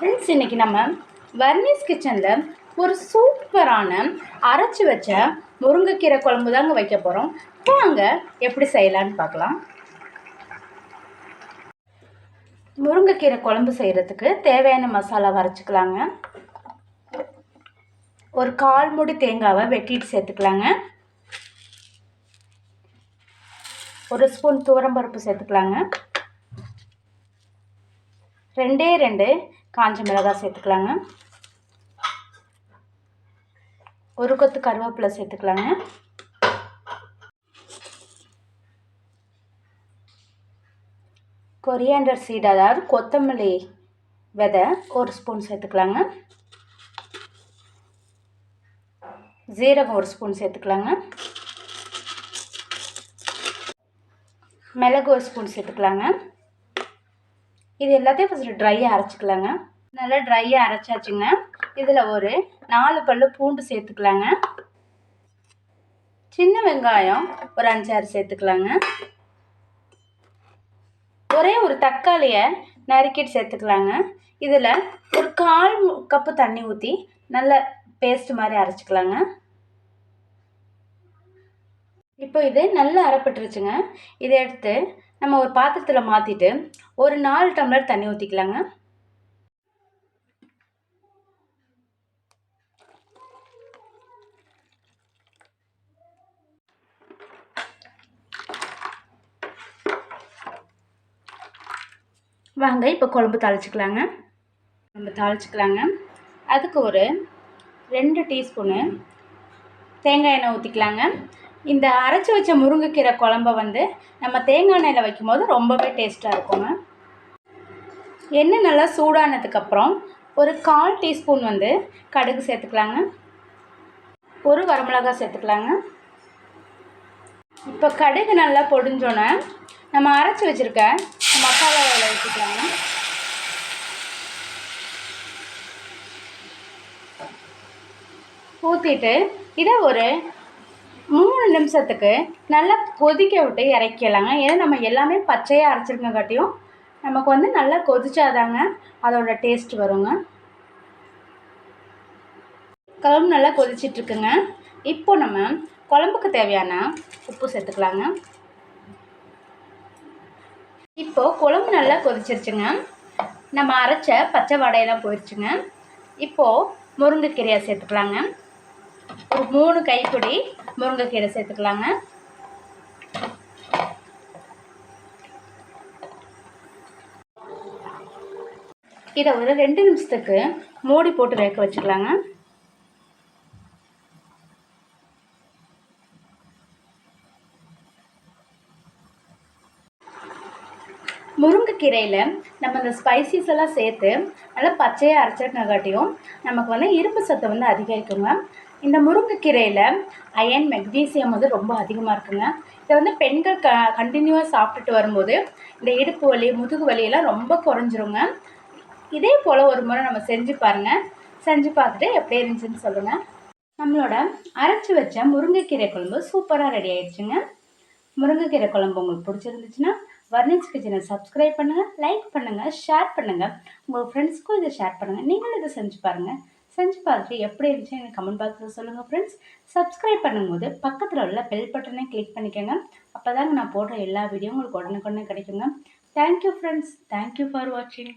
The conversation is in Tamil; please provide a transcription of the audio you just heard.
ஃப்ரெண்ட்ஸ் இன்றைக்கி நம்ம வர்னிஸ் கிச்சனில் ஒரு சூப்பரான அரைச்சி வச்ச முருங்கைக்கீரை குழம்பு தாங்க வைக்க போகிறோம் வாங்க எப்படி செய்யலான்னு பார்க்கலாம். முருங்கைக்கீரை குழம்பு செய்கிறதுக்கு தேவையான மசாலா வரைச்சிக்கலாங்க ஒரு கால் மூடி தேங்காவை வெட்டிட்டு சேர்த்துக்கலாங்க. ஒரு ஸ்பூன் துவரம்பருப்பு சேர்த்துக்கலாங்க. ரெண்டே ரெண்டு காஞ்ச மிளகாய் சேர்த்துக்கலாங்க. ஒரு கொத்து கருவேப்பிலை சேர்த்துக்கலாங்க. கொரியாண்டர் சீட் அதாவது கொத்தமல்லி விதை ஒரு ஸ்பூன் சேர்த்துக்கலாங்க. ஜீரகம் ஒரு ஸ்பூன் சேர்த்துக்கலாங்க. மிளகு ஒரு ஸ்பூன் சேர்த்துக்கலாங்க. இது எல்லாத்தையும் ஃபஸ்ட்டு ட்ரையாக அரைச்சிக்கலாங்க. நல்லா ட்ரையாக அரைச்சாச்சுங்க. இதில் ஒரு நாலு பல்லு பூண்டு சேர்த்துக்கலாங்க. சின்ன வெங்காயம் ஒரு அஞ்சாறு சேர்த்துக்கலாங்க. ஒரே ஒரு தக்காளியை நறுக்கிட்டு சேர்த்துக்கலாங்க. இதில் ஒரு கால் கப்பு தண்ணி ஊற்றி நல்ல பேஸ்ட் மாதிரி அரைச்சிக்கலாங்க. இப்போ இது நல்லா அரைப்பட்டுருச்சுங்க. இதை எடுத்து நம்ம ஒரு பாத்திரத்தில் மாற்றிட்டு ஒரு நாலு டம்ளர் தண்ணி ஊற்றிக்கலாங்க வாங்க இப்போ குழம்பு தாளிச்சிக்கலாங்க. நம்ம தாளிச்சிக்கலாங்க. அதுக்கு ஒரு ரெண்டு டீஸ்பூனு தேங்காய் எண்ணெய் ஊற்றிக்கலாங்க இந்த அரைச்சி வச்ச முருங்கைக்கீரை குழம்ப வந்து நம்ம தேங்காய் எண்ணெயில் வைக்கும்போது ரொம்பவே டேஸ்ட்டாக இருக்குங்க எண்ணெய் நல்லா சூடானதுக்கப்புறம் ஒரு கால் டீஸ்பூன் வந்து கடுகு சேர்த்துக்கலாங்க. ஒரு வரமிளகா சேர்த்துக்கலாங்க. இப்போ கடுகு நல்லா பொடிஞ்சோன்னே நம்ம அரைச்சி வச்சுருக்க மசாலாவில் வச்சுக்கலாங்க ஊற்றிட்டு இதை ஒரு மூணு நிமிஷத்துக்கு நல்லா கொதிக்க விட்டு இறக்கிடலாங்க. ஏன்னா நம்ம எல்லாமே பச்சையாக அரைச்சிருக்கங்காட்டியும் நமக்கு வந்து நல்லா கொதிச்சாதாங்க அதோட டேஸ்ட் வருங்க. குழம்பு நல்லா கொதிச்சிட்ருக்குங்க. இப்போ நம்ம குழம்புக்கு தேவையான உப்பு சேர்த்துக்கலாங்க. இப்போது குழம்பு நல்லா கொதிச்சிருச்சுங்க. நம்ம அரைச்ச பச்சை வடையெல்லாம் போயிடுச்சுங்க இப்போது முருங்கைக்கீரையை சேர்த்துக்கலாங்க. ஒரு மூணு கைப்பிடி முருங்கைக்கீரை சேர்த்துக்கலாங்க. இதை ஒரு ரெண்டு நிமிஷத்துக்கு மூடி போட்டு வேக வச்சுக்கலாங்க. முருங்கைக்கீரையில் நம்ம இந்த ஸ்பைசிஸ் எல்லாம் சேர்த்து நல்லா பச்சையாக அரைச்சிருக்கங்காட்டியும் நமக்கு வந்து இரும்பு சத்து வந்து அதிகரிக்குங்க. இந்த முருங்கைக்கீரையில் அயன் மெக்னீசியம் வந்து ரொம்ப அதிகமாக இருக்குங்க. இதை வந்து பெண்கள் க கண்டினியூவாக சாப்பிட்டுட்டு வரும்போது இந்த இடுப்பு வலி முதுகு வலியெல்லாம் ரொம்ப குறைஞ்சிருங்க. இதே போல் ஒரு முறை நம்ம செஞ்சு பாருங்கள் செஞ்சு பார்த்துட்டு எப்படி இருந்துச்சுன்னு சொல்லுங்கள் நம்மளோட அரைச்சி வச்ச முருங்கைக்கீரை குழம்பு சூப்பராக ரெடி ஆயிடுச்சுங்க. முருங்கைக்கீரை குழம்பு உங்களுக்கு பிடிச்சிருந்துச்சுன்னா வர்ணிஸ் கிச்சனை சப்ஸ்கிரைப் பண்ணுங்கள் லைக் பண்ணுங்கள் ஷேர் பண்ணுங்கள் உங்கள் ஃப்ரெண்ட்ஸ்க்கும் இதை ஷேர் பண்ணுங்கள் நீங்களும் இதை செஞ்சு பாருங்கள் செஞ்சு பார்த்துட்டு எப்படி இருந்துச்சு எனக்கு கமெண்ட் பாக்ஸில் சொல்லுங்கள் ஃப்ரெண்ட்ஸ் சப்ஸ்கிரைப் பண்ணும்போது பக்கத்தில் உள்ள பெல் பட்டனை கிளிக் பண்ணிக்கோங்க. அப்போ தாங்க நான் போடுற எல்லா வீடியோ உங்களுக்கு உடனுக்குடனே கிடைக்குங்க. தேங்க்யூ ஃப்ரெண்ட்ஸ் தேங்க்யூ ஃபார் வாட்சிங்